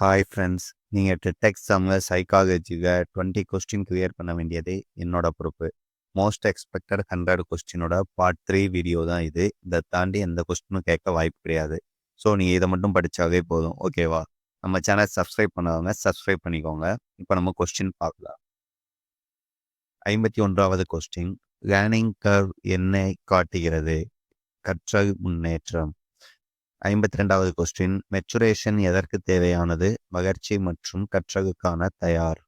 Hi friends நீங்கள் டெக்ஸ் சம்மர் சைக்காலஜியில் டுவெண்ட்டி கொஸ்டின் கிளியர் பண்ண வேண்டியது என்னோட பொறுப்பு. மோஸ்ட் எக்ஸ்பெக்டட் ஹண்ட்ரட் கொஸ்டினோட பார்ட் த்ரீ வீடியோ தான் இது. இதை தாண்டி எந்த கொஸ்டினும் கேட்க வாய்ப்பு கிடையாது. ஸோ நீங்கள் இதை மட்டும் படித்தாவே போதும். ஓகேவா நம்ம சேனல் சப்ஸ்கிரைப் பண்ணாதவங்க சப்ஸ்கிரைப் பண்ணிக்கோங்க. இப்போ நம்ம கொஸ்டின் பார்க்கலாம். ஐம்பத்தி ஒன்றாவது கொஸ்டின் லேர்னிங் கர்வ் என்ன காட்டுகிறது? கற்றல் முன்னேற்றம். ஐம்பத்தி ரெண்டாவது கொஸ்டின் மெச்சுரேஷன் எதற்கு தேவையானது? மகிழ்ச்சி மற்றும் கற்றலுக்கான தயார்.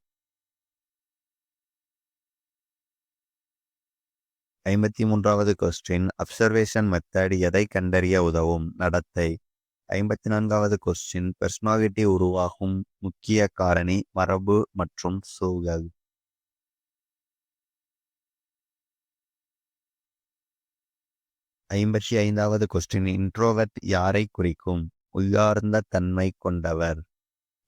ஐம்பத்தி மூன்றாவது கொஸ்டின் அப்சர்வேஷன் மெத்தட் எதை கண்டறிய உதவும்? நடத்தை. ஐம்பத்தி நான்காவது கொஸ்டின் பெர்சனாலிட்டி உருவாகும் முக்கிய காரணி மரபு மற்றும் சூழல். ஐம்பத்தி ஐந்தாவது கொஸ்டின் இன்ட்ரோவர்ட் யாரை குறிக்கும்? உள்ளார்ந்த தன்மை கொண்டவர்.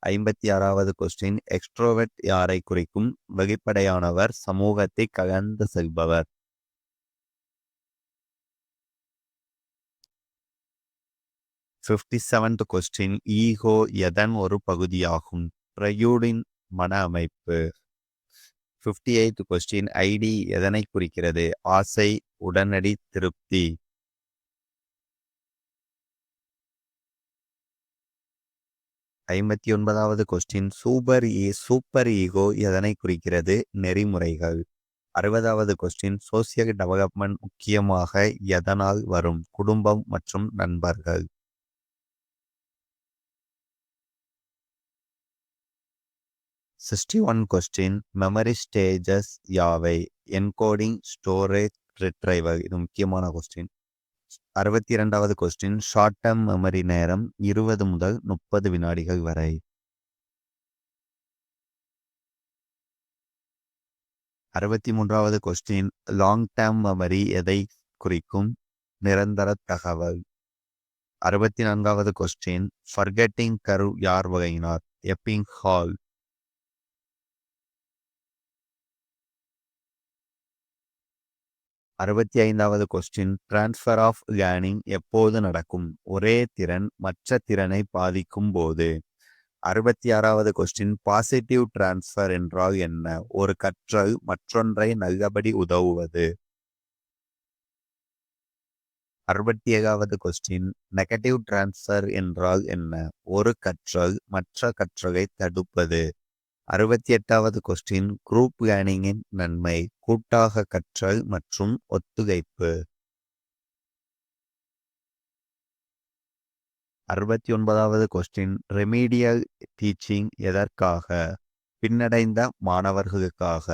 ஐம்பத்தி ஆறாவது கொஸ்டின் எக்ஸ்ட்ரோவர்ட் யாரை குறிக்கும்? வெளிப்படையானவர் சமூகத்தை கலந்து செல்பவர். ஃபிஃப்டி செவன்த் கொஸ்டின் ஈகோ எதன் ஒரு பகுதியாகும்? பிரயூடின் மன அமைப்பு. ஃபிஃப்டி எயித் கொஸ்டின் ஐடி எதனை குறிக்கிறது? ஆசை உடனடி திருப்தி. ஐம்பத்தி ஒன்பதாவது question super E super ego எதனை குறிக்கிறது? நெறிமுறைகள். அறுபதாவது கொஸ்டின் சோசியல் டெவலப்மெண்ட் முக்கியமாக எதனால் வரும்? குடும்பம் மற்றும் நண்பர்கள். Sixty one question memory stages யாவை? என்கோடிங் ஸ்டோரேஜ் ரிட்ரைவர் இது முக்கியமான கொஸ்டின் அறுபத்தி இரண்டாவது கொஸ்டின் ஷார்ட் டேர்ம் மெமரி நேரம் இருபது முதல் முப்பது வினாடிகள் வரை. அறுபத்தி மூன்றாவது கொஸ்டின் லாங் டேர்ம் மெமரி எதை குறிக்கும்? நிரந்தர தகவல். அறுபத்தி நான்காவது கொஸ்டின் ஃபர்கெட்டிங் கரு யார் வகையினார்? எப்பிங் ஹால் அறுபத்தி ஐந்தாவது கொஸ்டின் டிரான்ஸ்ஃபர் ஆஃப் லேர்னிங் எப்போது நடக்கும்? ஒரே திறன் மற்ற திறனை பாதிக்கும் போது. அறுபத்தி ஆறாவது கொஸ்டின் பாசிட்டிவ் டிரான்ஸ்ஃபர் என்றால் என்ன? ஒரு கற்றல் மற்றொன்றை நல்லபடி உதவுவது. அறுபத்தி ஏழாவது கொஸ்டின் நெகட்டிவ் டிரான்ஸ்ஃபர் என்றால் என்ன? ஒரு கற்றல் மற்ற கற்றலை தடுப்பது. அறுபத்தி எட்டாவது கொஸ்டின் குரூப் லேர்னிங்கின் நன்மை கூட்டாக கற்றல் மற்றும் ஒத்துழைப்பு. அறுபத்தி ஒன்பதாவது கொஸ்டின் ரெமீடியல் டீச்சிங் எதற்காக? பின்னடைந்த மாணவர்களுக்காக.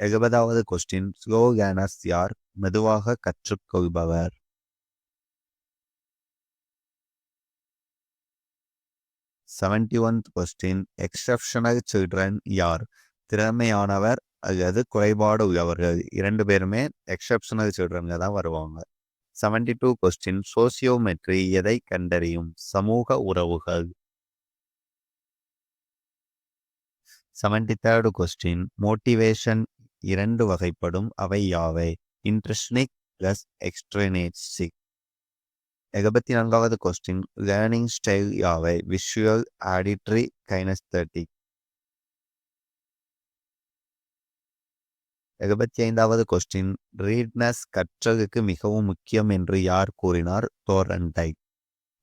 எழுபதாவது கொஸ்டின் ஸ்லோ லேனர்ஸ் யார்? மெதுவாக கற்றுக்கொள்பவர். செவன்டி ஒன்த் கொஸ்டின் எக்ஸப்ஷனல் சில்ட்ரன் யார்? திறமையானவர் அல்லது குறைபாடு உள்ளவர்கள். இரண்டு பேருமே எக்ஸப்ஷனல் சில்ட்ரன்ல தான் வருவாங்க. செவன்டி டூ கொஸ்டின் சோசியோமெட்ரி எதை கண்டறியும்? சமூக உறவுகள். செவன்டி தேர்டு கொஸ்டின் மோட்டிவேஷன் இரண்டு வகைப்படும். அவை யாவை? இன்ட்ரெஸ்னிக் பிளஸ் எக்ஸ்ட்ரேனேட்சிக் எழுபத்தி நான்காவது கொஸ்டின் லேர்னிங் ஸ்டைல் யாவை விஷுவல் ஆடிட்ரி கைனஸ்தட்டிக் எழுபத்தி ஐந்தாவது கொஸ்டின் ரீட்னஸ் கற்றலுக்கு மிகவும் முக்கியம் என்று யார் கூறினார் டை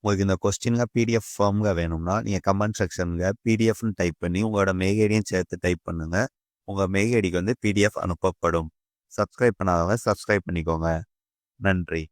உங்களுக்கு இந்த கொஸ்டின்ல பிடிஎஃப் ஃபார்மில் வேணும்னா நீங்கள் கமெண்ட் செக்ஷனில் பிடிஎஃப்னு டைப் பண்ணி உங்களோட மெயில் சேர்த்து டைப் பண்ணுங்கள் உங்கள் மெயில் ஐடிக்கு வந்து பிடிஎஃப் அனுப்பப்படும் சப்ஸ்கிரைப் பண்ணாதவங்க சப்ஸ்கிரைப் பண்ணிக்கோங்க நன்றி